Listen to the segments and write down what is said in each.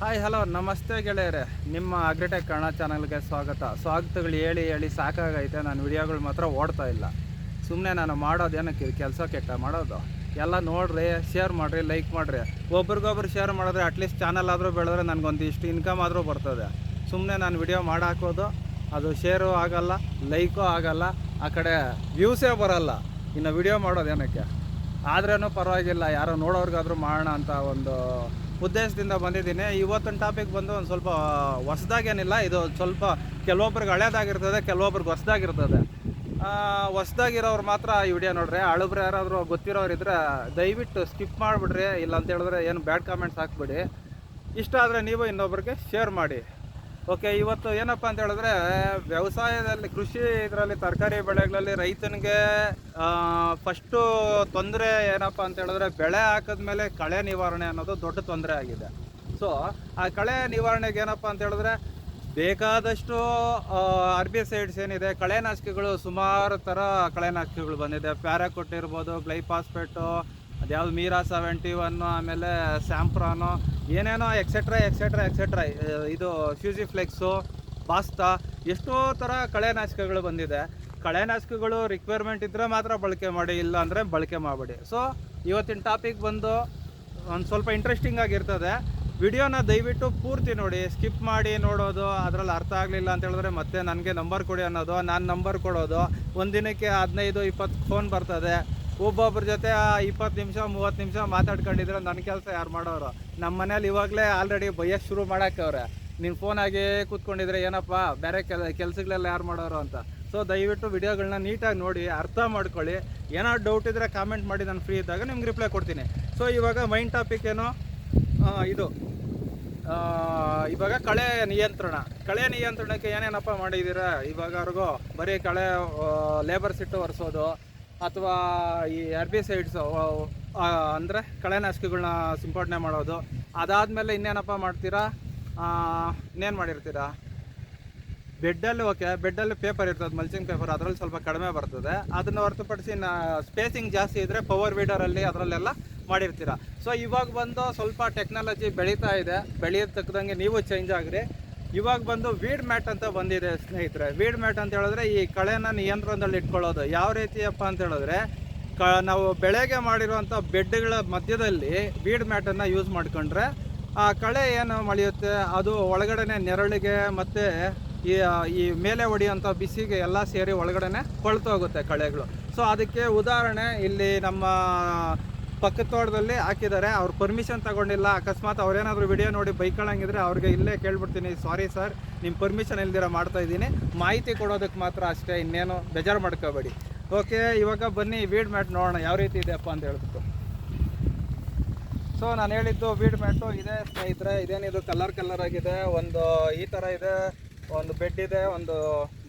Hi hello ನಮಸ್ತೆ ಗೆಳೆಯರೆ. ನಿಮ್ಮ ಅಗ್ರಿಟೆಕ್ ಕನ್ನಡ ಚಾನಲ್ಗೆ ಸ್ವಾಗತ. ಸ್ವಾಗತಗಳು ಹೇಳಿ ಹೇಳಿ ಸಾಕಾಗೈತೆ. ನಾನು ವಿಡಿಯೋಗಳು ಮಾತ್ರ ಓಡ್ತಾ ಇಲ್ಲ. ಸುಮ್ಮನೆ ನಾನು ಮಾಡೋದೇನಕ್ಕೆ ಕೆಲಸ ಕೆಟ್ಟ ಮಾಡೋದು? ಎಲ್ಲ ನೋಡ್ರಿ ಶೇರ್ ಮಾಡಿರಿ ಲೈಕ್ ಮಾಡಿರಿ. ಒಬ್ರಿಗೊಬ್ರು ಶೇರ್ ಮಾಡಿದ್ರೆ ಅಟ್ಲೀಸ್ಟ್ ಚಾನಲ್ ಆದರೂ ಬೆಳೆದ್ರೆ ನನಗೊಂದು ಇಷ್ಟು ಇನ್ಕಮ್ ಆದರೂ ಬರ್ತದೆ. ಸುಮ್ಮನೆ ನಾನು ವಿಡಿಯೋ ಮಾಡಾಕೋದು, ಅದು ಶೇರು ಆಗಲ್ಲ ಲೈಕು ಆಗಲ್ಲ, ಆ ಕಡೆ ವ್ಯೂಸೇ ಬರಲ್ಲ. ಇನ್ನು ವಿಡಿಯೋ ಮಾಡೋದೇನಕ್ಕೆ ಆದ್ರೂ ಪರವಾಗಿಲ್ಲ. ಯಾರೋ ನೋಡೋರ್ಗಾದ್ರೂ ಮಾಡೋಣ ಅಂತ ಒಂದು ಉದ್ದೇಶದಿಂದ ಬಂದಿದ್ದೀನಿ. ಇವತ್ತಿನ ಟಾಪಿಕ್ ಬಂದು ಒಂದು ಸ್ವಲ್ಪ ಹೊಸ್ದಾಗೇನಿಲ್ಲ ಇದು ಸ್ವಲ್ಪ ಕೆಲವೊಬ್ರಿಗೆ ಹಳೇದಾಗಿರ್ತದೆ, ಕೆಲವೊಬ್ರಿಗೆ ಹೊಸ್ದಾಗಿರ್ತದೆ. ಹೊಸ್ದಾಗಿರೋರು ಮಾತ್ರ ಈ ವಿಡಿಯೋ ನೋಡ್ರಿ. ಹಳಬ್ರು ಯಾರಾದರೂ ಗೊತ್ತಿರೋರು ಇದ್ರೆ ದಯವಿಟ್ಟು ಸ್ಕಿಪ್ ಮಾಡಿಬಿಡ್ರಿ. ಇಲ್ಲ ಅಂತ ಹೇಳಿದ್ರೆ ಏನು ಬ್ಯಾಡ್ ಕಾಮೆಂಟ್ಸ್ ಹಾಕ್ಬಿಡಿ. ಇಷ್ಟ ಆದರೆ ನೀವು ಇನ್ನೊಬ್ರಿಗೆ ಶೇರ್ ಮಾಡಿ. ಓಕೆ, ಇವತ್ತು ಏನಪ್ಪ ಅಂತ ಹೇಳಿದ್ರೆ, ವ್ಯವಸಾಯದಲ್ಲಿ ಕೃಷಿ, ಇದರಲ್ಲಿ ತರಕಾರಿ ಬೆಳೆಗಳಲ್ಲಿ ರೈತನಿಗೆ ಫಸ್ಟು ತೊಂದರೆ ಏನಪ್ಪ ಅಂತ ಹೇಳಿದ್ರೆ, ಬೆಳೆ ಹಾಕಿದ್ಮೇಲೆ ಕಳೆ ನಿವಾರಣೆ ಅನ್ನೋದು ದೊಡ್ಡ ತೊಂದರೆ ಆಗಿದೆ. ಸೊ ಆ ಕಳೆ ನಿವಾರಣೆಗೆ ಏನಪ್ಪ ಅಂತ ಹೇಳಿದ್ರೆ, ಬೇಕಾದಷ್ಟು ಅರ್ಬಿಸೈಡ್ಸ್ ಏನಿದೆ ಕಳೆನಾಶಕಗಳು ಸುಮಾರು ಥರ ಕಳೆನಾಶಕಗಳು ಬಂದಿದೆ. ಪ್ಯಾರಾಕೊಟ್ ಇರ್ಬೋದು ಗ್ಲೈಪಾಸ್ಪೇಟು ಅದ್ಯಾವ್ದು ಮೀರಾ ಸೆವೆಂಟಿ ಒನ್ನು ಆಮೇಲೆ ಸ್ಯಾಂಪ್ರಾನು ಏನೇನೋ ಎಕ್ಸೆಟ್ರಾ ಎಕ್ಸೆಟ್ರಾ ಎಕ್ಸೆಟ್ರಾ ಇದು ಫ್ಯೂಸಿಫ್ಲೆಕ್ಸು ಪಾಸ್ತಾ ಎಷ್ಟೋ ಥರ ಕಳೆನಾಶಕಗಳು ಬಂದಿದೆ. ಕಳೆನಾಶಕಗಳು ರಿಕ್ವೈರ್ಮೆಂಟ್ ಇದ್ದರೆ ಮಾತ್ರ ಬಳಕೆ ಮಾಡಿ ಇಲ್ಲ ಅಂದರೆ ಬಳಕೆ ಮಾಡಬೇಡಿ. ಸೊ ಇವತ್ತಿನ ಟಾಪಿಕ್ ಬಂದು ಒಂದು ಸ್ವಲ್ಪ ಇಂಟ್ರೆಸ್ಟಿಂಗ್ ಆಗಿರ್ತದೆ. ವಿಡಿಯೋನ ದಯವಿಟ್ಟು ಪೂರ್ತಿ ನೋಡಿ ಸ್ಕಿಪ್ ಮಾಡಿ ನೋಡೋದು, ಅದರಲ್ಲಿ ಅರ್ಥ ಆಗಲಿಲ್ಲ ಅಂತ ಹೇಳಿದ್ರೆ ಮತ್ತೆ ನನಗೆ ನಂಬರ್ ಕೊಡಿ ಅನ್ನೋದು, ನಾನು ನಂಬರ್ ಕೊಡೋದು. ಒಂದಿನಕ್ಕೆ ಹದಿನೈದು, ಇಪ್ಪತ್ತು ಫೋನ್ ಬರ್ತದೆ. ಒಬ್ಬೊಬ್ಬರ ಜೊತೆ ಇಪ್ಪತ್ತು ನಿಮಿಷ, ಮೂವತ್ತು ನಿಮಿಷ ಮಾತಾಡ್ಕೊಂಡಿದ್ರೆ ನನ್ನ ಕೆಲಸ ಯಾರು ಮಾಡೋರು? ನಮ್ಮ ಮನೇಲಿ ಇವಾಗಲೇ ಆಲ್ರೆಡಿ ಬೈಯಕ್ಕೆ ಶುರು ಮಾಡಾಕವ್ರೆ ನೀನು ಫೋನ್ ಆಗೇ ಕೂತ್ಕೊಂಡಿದ್ರೆ ಏನಪ್ಪ, ಬೇರೆ ಕೆಲ, ಕೆಲಸಗಳೆಲ್ಲ ಯಾರು ಮಾಡೋರು ಅಂತ. ಸೊ ದಯವಿಟ್ಟು ವಿಡಿಯೋಗಳನ್ನ ನೀಟಾಗಿ ನೋಡಿ, ಅರ್ಥ ಮಾಡ್ಕೊಳ್ಳಿ. ಏನಾದ್ರು ಡೌಟ್ ಇದ್ದರೆ ಕಾಮೆಂಟ್ ಮಾಡಿ, ನಾನು ಫ್ರೀ ಇದ್ದಾಗ ನಿಮ್ಗೆ ರಿಪ್ಲೈ ಕೊಡ್ತೀನಿ. ಸೊ ಇವಾಗ ಮೈನ್ ಟಾಪಿಕ್ ಏನು? ಇದು. ಇವಾಗ ಕಳೆ ನಿಯಂತ್ರಣ. ಕಳೆ ನಿಯಂತ್ರಣಕ್ಕೆ ಏನೇನಪ್ಪ ಮಾಡಿದ್ದೀರಾ ಇವಾಗವರೆಗೂ ಬರೀ ಕಳೆ ಲೇಬರ್ಸ್ ಇಟ್ಟು ಒರೆಸೋದು, ಅಥವಾ ಈ ಹೆರ್ಬಿಸೈಡ್ಸ್ ಅಂದರೆ ಕಳೆನಾಶಕಗಳನ್ನ ಸಿಂಪಡಣೆ ಮಾಡೋದು. ಅದಾದಮೇಲೆ ಇನ್ನೇನಪ್ಪ ಮಾಡ್ತೀರಾ? ಇನ್ನೇನು ಮಾಡಿರ್ತೀರಾ? ಬೆಡ್ಡಲ್ಲಿ, ಓಕೆ, ಬೆಡ್ಡಲ್ಲಿ ಪೇಪರ್ ಇರ್ತದೆ, ಮಲ್ಚಿಂಗ್ ಪೇಪರ್, ಅದರಲ್ಲಿ ಸ್ವಲ್ಪ ಕಡಿಮೆ ಬರ್ತದೆ. ಅದನ್ನು ಹೊರತುಪಡಿಸಿ ಸ್ಪೇಸಿಂಗ್ ಜಾಸ್ತಿ ಇದ್ದರೆ ಪವರ್ ವೀಡರಲ್ಲಿ ಅದರಲ್ಲೆಲ್ಲ ಮಾಡಿರ್ತೀರ. ಸೊ ಇವಾಗ ಬಂದು ಸ್ವಲ್ಪ ಟೆಕ್ನಾಲಜಿ ಬೆಳೀತಾ ಇದೆ. ಬೆಳೆಯೋದು ತಕ್ಕದಂಗೆ ನೀವು ಚೇಂಜ್ ಆಗ್ರಿ. ಇವಾಗ ಬಂದು ವೀಡ್ ಮ್ಯಾಟ್ ಅಂತ ಬಂದಿದೆ ಸ್ನೇಹಿತರೆ. ವೀಡ್ ಮ್ಯಾಟ್ ಅಂತ ಹೇಳಿದ್ರೆ ಈ ಕಳೆನ ನಿಯಂತ್ರಣದಲ್ಲಿ ಇಟ್ಕೊಳ್ಳೋದು. ಯಾವ ರೀತಿಯಪ್ಪ ಅಂತ ಹೇಳಿದ್ರೆ ಕ ನಾವು ಬೆಳೆಗೆ ಮಾಡಿರುವಂಥ ಬೆಡ್ಗಳ ಮಧ್ಯದಲ್ಲಿ ಬೀಡ್ ಮ್ಯಾಟನ್ನು ಯೂಸ್ ಮಾಡ್ಕೊಂಡ್ರೆ ಆ ಕಳೆ ಏನು ಮಳೆಯುತ್ತೆ? ಅದು ಒಳಗಡೆನೆ ನೆರಳಿಗೆ ಮತ್ತು ಈ ಈ ಮೇಲೆ ಹೊಡೆಯುವಂಥ ಬಿಸಿಗೆ ಎಲ್ಲ ಸೇರಿ ಒಳಗಡೆನೆ ಕೊಳ್ತು ಹೋಗುತ್ತೆ ಕಳೆಗಳು. ಸೊ, ಅದಕ್ಕೆ ಉದಾಹರಣೆ ಇಲ್ಲಿ ನಮ್ಮ ಪಕ್ಕದ ತೋಟದಲ್ಲಿ ಹಾಕಿದ್ದಾರೆ. ಅವ್ರು ಪರ್ಮಿಷನ್ ತಗೊಂಡಿಲ್ಲ. ಅಕಸ್ಮಾತ್ ಅವ್ರೇನಾದರೂ ವಿಡಿಯೋ ನೋಡಿ ಬೈಕೊಳ್ಳಂಗಿದ್ರೆ ಅವ್ರಿಗೆ ಇಲ್ಲೇ ಕೇಳ್ಬಿಡ್ತೀನಿ. ಸಾರಿ ಸರ್ ನಿಮ್ಮ ಪರ್ಮಿಷನ್ ಇಲ್ದಿರ ಮಾಡ್ತಾ ಇದ್ದೀನಿ. ಮಾಹಿತಿ ಕೊಡೋದಕ್ಕೆ ಮಾತ್ರ ಅಷ್ಟೇ, ಇನ್ನೇನು ಬೇಜಾರು ಮಾಡ್ಕೋಬೇಡಿ. ಓಕೆ, ಇವಾಗ ಬನ್ನಿ ವೀಡ್ ಮ್ಯಾಟ್ ನೋಡೋಣ, ಯಾವ ರೀತಿ ಇದೆಯಪ್ಪ ಅಂತ ಹೇಳ್ಬಿಟ್ಟು. ಸೊ ನಾನು ಹೇಳಿದ್ದು ವೀಡ್ ಮ್ಯಾಟು ಇದೆ ಸ್ನೇಹಿತರೆ ಇದೇನಿದು ಕಲರ್ ಕಲರ್ ಆಗಿದೆ, ಒಂದು ಈ ಥರ ಇದೆ, ಒಂದು ಬೆಡ್ ಇದೆ, ಒಂದು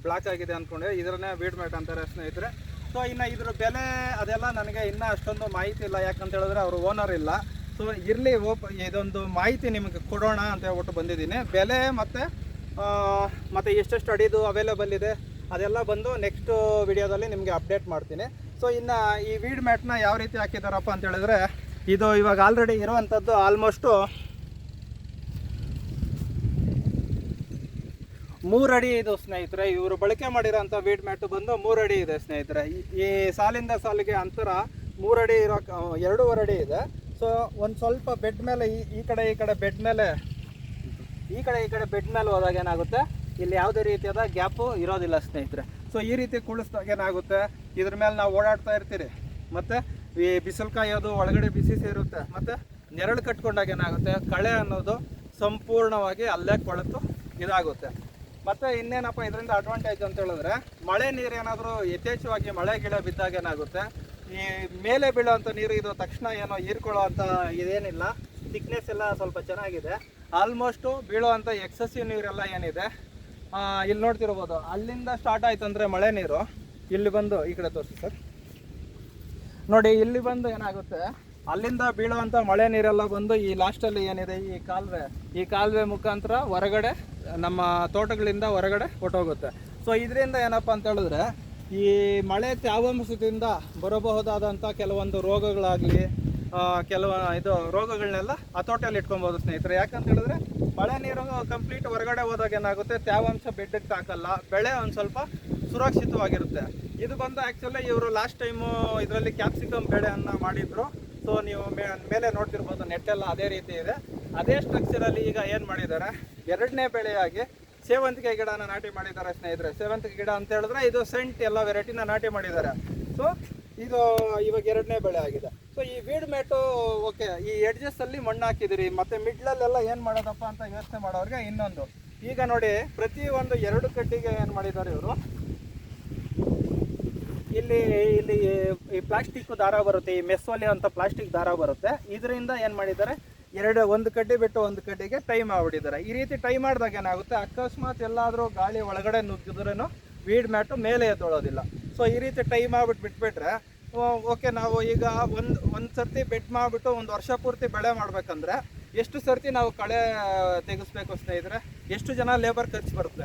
ಬ್ಲಾಕ್ ಆಗಿದೆ ಅಂದ್ಕೊಂಡೆ ಇದರನ್ನೇ ವೀಡ್ ಮ್ಯಾಟ್ ಅಂತಾರೆ ಸ್ನೇಹಿತರೆ. ಸೊ ಇನ್ನು ಇದ್ರ ಬೆಲೆ ಅದೆಲ್ಲ ನನಗೆ ಇನ್ನೂ ಅಷ್ಟೊಂದು ಮಾಹಿತಿ ಇಲ್ಲ, ಯಾಕಂತ ಹೇಳಿದ್ರೆ ಅವರು ಓನರ್ ಇಲ್ಲ. ಸೊ ಇರಲಿ, ಓಪ್, ಇದೊಂದು ಮಾಹಿತಿ ನಿಮಗೆ ಕೊಡೋಣ ಅಂತ ಹೇಳ್ಬಿಟ್ಟು ಬಂದಿದ್ದೀನಿ. ಬೆಲೆ ಮತ್ತು ಮತ್ತು ಎಷ್ಟೆಷ್ಟು ಅಡಿದು ಅವೈಲೇಬಲ್ ಇದೆ? ಅದೆಲ್ಲ ಬಂದು ನೆಕ್ಸ್ಟ್ ವಿಡಿಯೋದಲ್ಲಿ ನಿಮಗೆ ಅಪ್ಡೇಟ್ ಮಾಡ್ತೀನಿ. ಸೊ ಇನ್ನು ಈ ವೀಡ್ ಮ್ಯಾಟ್ನ ಯಾವ ರೀತಿ ಹಾಕಿದಾರಪ್ಪ ಅಂತ ಹೇಳಿದ್ರೆ, ಇದು ಇವಾಗ ಆಲ್ರೆಡಿ ಇರುವಂಥದ್ದು ಆಲ್ಮೋಸ್ಟು ಅಡಿ ಇದು ಸ್ನೇಹಿತರೆ, ಇವರು ಬಳಕೆ ಮಾಡಿರೋಂಥ ವೀಡ್ ಮ್ಯಾಟು ಬಂದು ಮೂರು ಅಡಿ ಇದೆ ಸ್ನೇಹಿತರೆ. ಈ- ಸಾಲಿಂದ ಸಾಲಿಗೆ ಅಂತರ ಮೂರು ಅಡಿ ಇರೋ ಎರಡೂವರೆ ಅಡಿ ಇದೆ. ಸೊ ಒಂದು ಸ್ವಲ್ಪ ಬೆಡ್ ಮೇಲೆ ಈ ಈ ಕಡೆ ಈ ಕಡೆ ಬೆಡ್ ಮೇಲೆ, ಈ ಕಡೆ ಈ ಕಡೆ ಬೆಡ್ ಮೇಲೆ ಹೋದಾಗ ಏನಾಗುತ್ತೆ? ಇಲ್ಲಿ ಯಾವುದೇ ರೀತಿಯಾದ ಗ್ಯಾಪು ಇರೋದಿಲ್ಲ ಸ್ನೇಹಿತರೆ. ಸೊ ಈ ರೀತಿ ಕುಳಿಸ್ದಾಗ ಏನಾಗುತ್ತೆ? ಇದ್ರ ಮೇಲೆ ನಾವು ಓಡಾಡ್ತಾ ಇರ್ತೀರಿ. ಮತ್ತು ಈ ಬಿಸಿಲು ಕಾಯೋದು ಒಳಗಡೆ ಬಿಸಿ ಸೇರುತ್ತೆ. ಮತ್ತು ನೆರಳು ಕಟ್ಕೊಂಡಾಗ ಏನಾಗುತ್ತೆ? ಕಳೆ ಅನ್ನೋದು ಸಂಪೂರ್ಣವಾಗಿ ಅಲ್ಲೇ ಕೊಳೆತು ಇದಾಗುತ್ತೆ. ಮತ್ತು ಇನ್ನೇನಪ್ಪ ಇದರಿಂದ ಅಡ್ವಾಂಟೇಜ್ ಅಂತ ಹೇಳಿದ್ರೆ, ಮಳೆ ನೀರು ಏನಾದರೂ ಯಥೇಚ್ಛವಾಗಿ ಮಳೆ ಗಿಡ ಬಿದ್ದಾಗ ಏನಾಗುತ್ತೆ? ಈ ಮೇಲೆ ಬೀಳೋವಂಥ ನೀರು ಇದು ತಕ್ಷಣ ಏನೋ ಹೀರ್ಕೊಳ್ಳೋ ಅಂತ ಇದೇನಿಲ್ಲ. ಥಿಕ್ನೆಸ್ ಎಲ್ಲ ಸ್ವಲ್ಪ ಚೆನ್ನಾಗಿದೆ. ಆಲ್ಮೋಸ್ಟು ಬೀಳುವಂಥ ಎಕ್ಸಸಿವ್ ನೀರೆಲ್ಲ ಏನಿದೆ? ಇಲ್ಲಿ ನೋಡ್ತಿರ್ಬೋದು. ಅಲ್ಲಿಂದ ಸ್ಟಾರ್ಟ್ ಆಯ್ತು ಅಂದರೆ ಮಳೆ ನೀರು. ಇಲ್ಲಿ ಬಂದು ಈ ಕಡೆ ತೋರಿಸಿ ಸರ್. ನೋಡಿ, ಇಲ್ಲಿ ಬಂದು ಏನಾಗುತ್ತೆ? ಅಲ್ಲಿಂದ ಬೀಳುವಂಥ ಮಳೆ ನೀರೆಲ್ಲ ಬಂದು ಈ ಲಾಸ್ಟಲ್ಲಿ ಏನಿದೆ? ಈ ಕಾಲುವೆ. ಈ ಕಾಲುವೆ ಮುಖಾಂತರ ಹೊರಗಡೆ, ನಮ್ಮ ತೋಟಗಳಿಂದ ಹೊರಗಡೆ ಹೊಟ್ಟೋಗುತ್ತೆ ಸೊ ಇದರಿಂದ ಏನಪ್ಪ ಅಂತ ಹೇಳಿದ್ರೆ, ಈ ಮಳೆ ತ್ಯಾವಂಶದಿಂದ ಬರಬಹುದಾದಂಥ ಕೆಲವೊಂದು ರೋಗಗಳಾಗಲಿ ಕೆಲವು ಇದು ರೋಗಗಳನ್ನೆಲ್ಲ ಹತೋಟಿಯಲ್ಲಿ ಇಟ್ಕೊಬೋದು ಸ್ನೇಹಿತರೆ. ಯಾಕಂತ ಹೇಳಿದ್ರೆ ಮಳೆ ನೀರು ಕಂಪ್ಲೀಟ್ ಹೊರಗಡೆ ಹೋದಾಗ ಏನಾಗುತ್ತೆ? ತೇವಾಂಶ ಬೆಡ್ಡಕ್ಕೆ ತಾಕಲ್ಲ ಬೆಳೆ ಒಂದು ಸ್ವಲ್ಪ ಸುರಕ್ಷಿತವಾಗಿರುತ್ತೆ. ಇದು ಬಂದು ಆ್ಯಕ್ಚುಲಿ ಇವರು ಲಾಸ್ಟ್ ಟೈಮು ಇದರಲ್ಲಿ ಕ್ಯಾಪ್ಸಿಕಮ್ ಬೆಳೆಯನ್ನು ಮಾಡಿದ್ರು. ಸೊ ನೀವು ಮೇಲೆ ನೋಡ್ತಿರ್ಬೋದು, ನೆಟ್ಟೆಲ್ಲ ಅದೇ ರೀತಿ ಇದೆ. ಅದೇ ಸ್ಟ್ರಕ್ಚರಲ್ಲಿ ಈಗ ಏನು ಮಾಡಿದ್ದಾರೆ? ಎರಡನೇ ಬೆಳೆಯಾಗಿ ಸೇವಂತಿಗೆ ಗಿಡನ ನಾಟಿ ಮಾಡಿದ್ದಾರೆ ಸ್ನೇಹಿತರೆ. ಸೇವಂತಿಗೆ ಗಿಡ ಅಂತ ಹೇಳಿದ್ರೆ ಇದು ಸೆಂಟ್ ಎಲ್ಲ ವೆರೈಟಿನ ನಾಟಿ ಮಾಡಿದ್ದಾರೆ. ಸೊ ಇದು ಇವಾಗ ಎರಡನೇ ಬೆಳೆ ಆಗಿದೆ. ಸೊ ಈ ವೀಡ್ ಮ್ಯಾಟು ಓಕೆ ಈ ಎಡ್ಜಸ್ ಅಲ್ಲಿ ಮಣ್ಣು ಹಾಕಿದಿರಿ ಮತ್ತೆ ಮಿಡ್ಲಲ್ಲೆಲ್ಲ ಏನು ಮಾಡೋದಪ್ಪ ಅಂತ ಯೋಚನೆ ಮಾಡೋರಿಗೆ ಇನ್ನೊಂದು. ಈಗ ನೋಡಿ, ಪ್ರತಿ ಒಂದು ಎರಡು ಕಡ್ಡಿಗೆ ಏನು ಮಾಡಿದ್ದಾರೆ ಇವರು? ಇಲ್ಲಿ ಇಲ್ಲಿ ಈ ಪ್ಲಾಸ್ಟಿಕ್ ದಾರ ಬರುತ್ತೆ, ಈ ಮೆಸ್ಸೋಲಿ ಅಂತ ಪ್ಲಾಸ್ಟಿಕ್ ದಾರ ಬರುತ್ತೆ. ಇದರಿಂದ ಏನು ಮಾಡಿದ್ದಾರೆ? ಎರಡು, ಒಂದು ಕಡ್ಡಿ ಬಿಟ್ಟು ಒಂದು ಕಡ್ಡಿಗೆ ಟೈ ಮಾಡಿಬಿಟ್ಟಿದ್ದಾರೆ. ಈ ರೀತಿ ಟೈ ಮಾಡಿದಾಗ ಏನಾಗುತ್ತೆ? ಅಕಸ್ಮಾತ್ ಎಲ್ಲಾದರೂ ಗಾಳಿ ಒಳಗಡೆ ನುಗ್ಗಿದ್ರೂ ವೀಡ್ ಮ್ಯಾಟು ಮೇಲೆ ಎದ್ದೊಳೋದಿಲ್ಲ. ಸೊ ಈ ರೀತಿ ಟೈಮ್ ಆಗ್ಬಿಟ್ಟು ಬಿಟ್ಬಿಟ್ರೆ ಓಕೆ ನಾವು ಈಗ ಒಂದು ಒಂದು ಸರ್ತಿ ಬೆಟ್ ಮಾಡಿಬಿಟ್ಟು ಒಂದು ವರ್ಷ ಪೂರ್ತಿ ಬೆಳೆ ಮಾಡಬೇಕಂದ್ರೆ, ಎಷ್ಟು ಸರ್ತಿ ನಾವು ಕಳೆ ತೆಗೆಸ್ಬೇಕು ಸ್ನೇಹಿತರೆ? ಎಷ್ಟು ಜನ ಲೇಬರ್ ಖರ್ಚು ಬರುತ್ತೆ?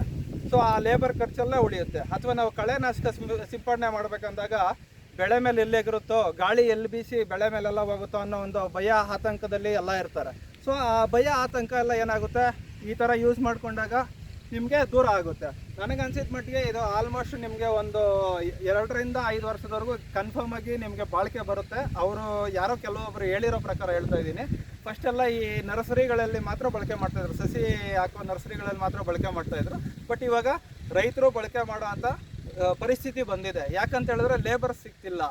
ಸೊ ಆ ಲೇಬರ್ ಖರ್ಚೆಲ್ಲ ಉಳಿಯುತ್ತೆ. ಅಥವಾ ನಾವು ಕಳೆನಾಶಕ ಸಿಂಪ- ಸಿಂಪಡಣೆ ಮಾಡ್ಬೇಕಂದಾಗ, ಬೆಳೆ ಮೇಲೆ ಎಲ್ಲಿ ಎಗರುತ್ತೋ, ಗಾಳಿ ಎಲ್ಲಿ ಬೀಸಿ ಬೆಳೆ ಮೇಲೆಲ್ಲ ಹೋಗುತ್ತೋ ಅನ್ನೋ ಒಂದು ಭಯ, ಆತಂಕದಲ್ಲಿ ಎಲ್ಲ ಇರ್ತಾರೆ. ಸೊ ಆ ಭಯ, ಆತಂಕ ಎಲ್ಲ ಏನಾಗುತ್ತೆ? ಈ ಥರ ಯೂಸ್ ಮಾಡಿಕೊಂಡಾಗ ನಿಮಗೆ ದೂರ ಆಗುತ್ತೆ. ನನಗೆ ಅನ್ಸಿದ ಮಟ್ಟಿಗೆ ಇದು ಆಲ್ಮೋಸ್ಟ್ ನಿಮಗೆ ಒಂದು ಎರಡರಿಂದ ಐದು ವರ್ಷದವರೆಗೂ ಕನ್ಫರ್ಮ್ ಆಗಿ ನಿಮಗೆ ಬಾಳಿಕೆ ಬರುತ್ತೆ. ಅವರು ಯಾರೋ ಕೆಲವೊಬ್ರು ಹೇಳಿರೋ ಪ್ರಕಾರ ಹೇಳ್ತಾ ಇದ್ದೀನಿ. ಫಸ್ಟ್ ಎಲ್ಲ ಈ ನರ್ಸರಿಗಳಲ್ಲಿ ಮಾತ್ರ ಬಳಕೆ ಮಾಡ್ತಾಯಿದ್ರು ಸಸಿ ಹಾಕುವ ನರ್ಸರಿಗಳಲ್ಲಿ ಮಾತ್ರ ಬಳಕೆ ಮಾಡ್ತಾಯಿದ್ರು ಬಟ್ ಇವಾಗ ರೈತರು ಬಳಕೆ ಮಾಡೋ ಅಂತ ಪರಿಸ್ಥಿತಿ ಬಂದಿದೆ. ಯಾಕಂತ ಹೇಳಿದ್ರೆ ಲೇಬರ್ ಸಿಗ್ತಿಲ್ಲ.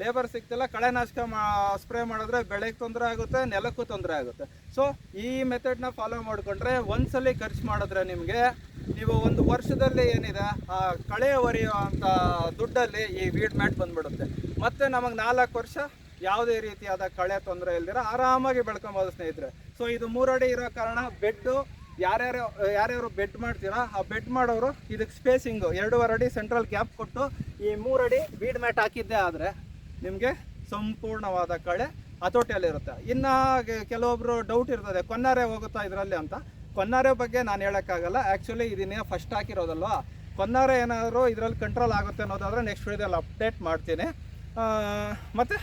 ಲೇಬರ್ ಸಿಗ್ತಿಲ್ಲ ಕಳೆನಾಶಕ ಮಾ ಸ್ಪ್ರೇ ಮಾಡಿದ್ರೆ ಬೆಳೆಗೆ ತೊಂದರೆ ಆಗುತ್ತೆ, ನೆಲಕ್ಕೂ ತೊಂದರೆ ಆಗುತ್ತೆ. ಸೊ ಈ ಮೆಥಡ್ನ ಫಾಲೋ ಮಾಡಿಕೊಂಡ್ರೆ ಒಂದ್ಸಲಿ ಖರ್ಚು ಮಾಡಿದ್ರೆ ನಿಮಗೆ ನೀವು ಒಂದು ವರ್ಷದಲ್ಲಿ ಏನಿದೆ, ಆ ಕಳೆ ಒರೆಯುವಂಥ ದುಡ್ಡಲ್ಲಿ ಈ ವೀಡ್ ಮ್ಯಾಟ್ ಬಂದ್ಬಿಡುತ್ತೆ. ಮತ್ತೆ ನಮಗೆ ನಾಲ್ಕು ವರ್ಷ ಯಾವುದೇ ರೀತಿಯಾದ ಕಳೆ ತೊಂದರೆ ಇಲ್ದಿರ ಆರಾಮಾಗಿ ಬೆಳ್ಕೊಬೋದು ಸ್ನೇಹಿತರೆ. ಸೊ ಇದು ಮೂರಡಿ ಇರೋ ಕಾರಣ ಬೆಡ್ಡು ಯಾರ್ಯಾರು ಯಾರ್ಯಾರು ಬೆಡ್ ಮಾಡ್ತೀರಾ, ಆ ಬೆಡ್ ಮಾಡೋರು ಇದಕ್ಕೆ ಸ್ಪೇಸಿಂಗು ಎರಡೂವರೆ ಅಡಿ ಸೆಂಟ್ರಲ್ ಕ್ಯಾಪ್ ಕೊಟ್ಟು ಈ ಮೂರಡಿ ಬೀಡ್ ಮ್ಯಾಟ್ ಹಾಕಿದ್ದೇ ಆದರೆ ನಿಮಗೆ ಸಂಪೂರ್ಣವಾದ ಕಳೆ ಹತೋಟಿಯಲ್ಲಿರುತ್ತೆ. ಇನ್ನು ಕೆಲವೊಬ್ಬರು ಡೌಟ್ ಇರ್ತದೆ, ಕೊನ್ನಾರೆ ಹೋಗುತ್ತಾ ಇದರಲ್ಲಿ ಅಂತ. ಕೊನ್ನಾರೆ ಬಗ್ಗೆ ನಾನು ಹೇಳೋಕ್ಕಾಗಲ್ಲ. ಆ್ಯಕ್ಚುಲಿ ಇದನ್ನೇ ಫಸ್ಟ್ ಹಾಕಿರೋದಲ್ವಾ? ಕೊನ್ನಾರೆ ಏನಾದರೂ ಇದರಲ್ಲಿ ಕಂಟ್ರೋಲ್ ಆಗುತ್ತೆ ಅನ್ನೋದಾದರೆ ನೆಕ್ಸ್ಟ್ ವಿಡಿಯೋದಲ್ಲಿ ಅಪ್ಡೇಟ್ ಮಾಡ್ತೀನಿ. ಮತ್ತೆ?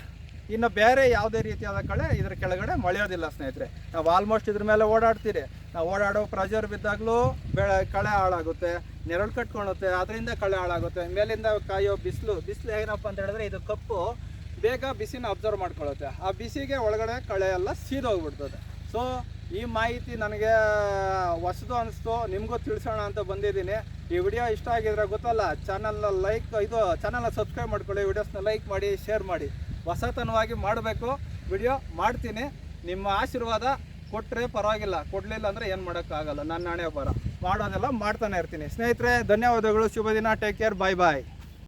ಇನ್ನು ಬೇರೆ ಯಾವುದೇ ರೀತಿಯಾದ ಕಳೆ ಇದ್ರ ಕೆಳಗಡೆ ಮಳೆಯೋದಿಲ್ಲ ಸ್ನೇಹಿತರೆ. ನಾವು ಆಲ್ಮೋಸ್ಟ್ ಇದ್ರ ಮೇಲೆ ಓಡಾಡ್ತೀರಿ. ನಾವು ಓಡಾಡೋ ಪ್ರೆಷರ್ ಬಿದ್ದಾಗಲೂ ಬೆಳೆ, ಕಳೆ ಹಾಳಾಗುತ್ತೆ, ನೆರಳು ಕಟ್ಕೊಳುತ್ತೆ ಅದರಿಂದ ಕಳೆ ಹಾಳಾಗುತ್ತೆ, ಮೇಲಿಂದ ಕಾಯೋ ಬಿಸಿಲು ಬಿಸಿಲು ಏನಪ್ಪ ಅಂತ ಹೇಳಿದ್ರೆ ಇದು ಕಪ್ಪು, ಬೇಗ ಬಿಸಿನ ಅಬ್ಸರ್ವ್ ಮಾಡ್ಕೊಳ್ಳುತ್ತೆ ಆ ಬಿಸಿಗೆ ಒಳಗಡೆ ಕಳೆ ಎಲ್ಲ ಸೀದೋಗ್ಬಿಡ್ತದೆ. ಸೊ ಈ ಮಾಹಿತಿ ನನಗೆ, ಹೊಸದು ಅನಿಸ್ತು, ನಿಮಗೂ ತಿಳಿಸೋಣ ಅಂತ ಬಂದಿದ್ದೀನಿ. ಈ ವಿಡಿಯೋ ಇಷ್ಟ ಆಗಿದ್ರೆ ಗೊತ್ತಲ್ಲ ಚಾನಲ್ನ ಲೈಕ್ ಇದು ಚಾನಲ್ನ ಸಬ್ಸ್ಕ್ರೈಬ್ ಮಾಡ್ಕೊಳ್ಳಿ ವಿಡಿಯೋಸ್ನ ಲೈಕ್ ಮಾಡಿ ಶೇರ್ ಮಾಡಿ. ಹೊಸತನವಾಗಿ ಮಾಡಬೇಕು. ವಿಡಿಯೋ ಮಾಡ್ತೀನಿ. ನಿಮ್ಮ ಆಶೀರ್ವಾದ ಕೊಟ್ಟರೆ ಪರವಾಗಿಲ್ಲ. ಕೊಡಲಿಲ್ಲ ಅಂದರೆ ಏನು ಮಾಡೋಕ್ಕಾಗಲ್ಲ. ನನ್ನ ನಾಣೆ ಬರ ಮಾಡೋದೆಲ್ಲ ಮಾಡ್ತಾನೆ ಇರ್ತೀನಿ. ಸ್ನೇಹಿತರೆ, ಧನ್ಯವಾದಗಳು. ಶುಭ ದಿನ. ಟೇಕ್ ಕೇರ್ ಬಾಯ್ ಬಾಯ್